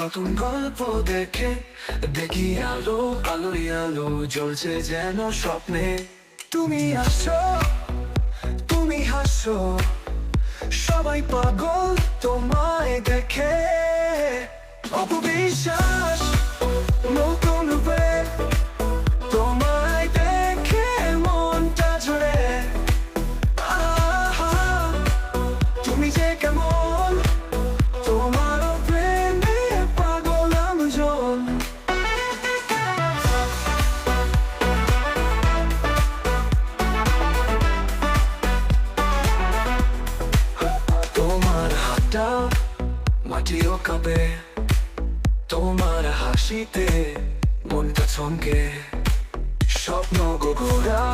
নতুন গল্প দেখে, দেখি আলো আলোই আলো জ্বলছে যেন স্বপ্নে। তুমি আসো তুমি হাসো সবাই পাগল তোমায় দেখে। অপবিশ্বাস হাতটা মাটিও কাঁপে তোমার হাসিতে মনটা থমকে স্বপ্ন গোগোরা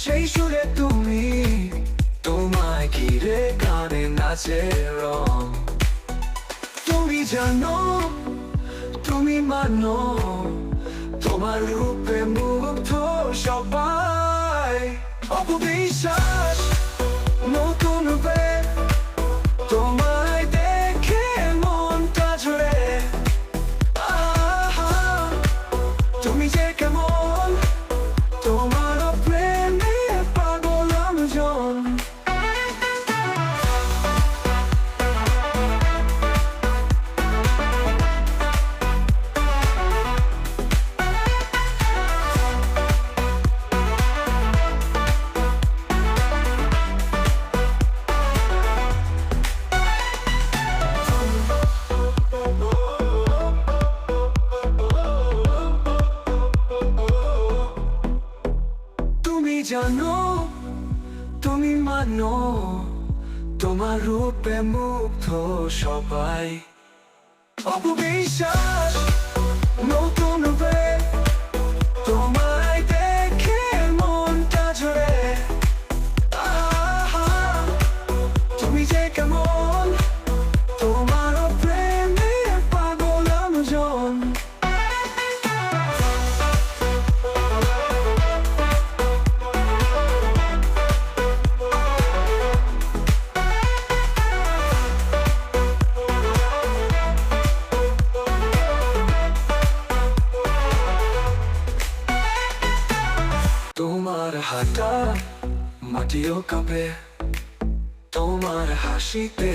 সেই সুরে তুমি তোমায় ঘিরে গানে নাচে রং তুমি জানো তুমি মানো তোমার রূপে মুগ্ধ সবাই অপবিশ্বাস নতুন তুমি জানো তুমি মানো তোমার রূপে মুগ্ধ সবাই। অপবিশ্বাস নতুন রূপে তোমায় হাতা মাটিও কাঁপে। তোমার হাসিতে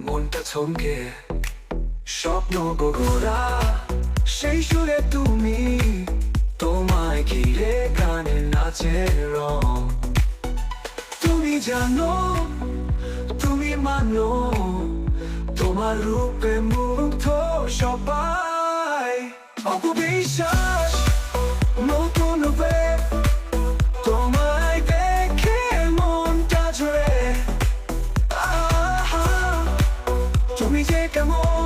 মনটা থমকে স্বপ্ন গোগোরা সেই সুরে তুমি তোমায় ঘিরে গানে নাচে রং। তুমি জানো, তুমি মানো, তোমার রূপে মুগ্ধ সবাই। অপবিশ্বাস More.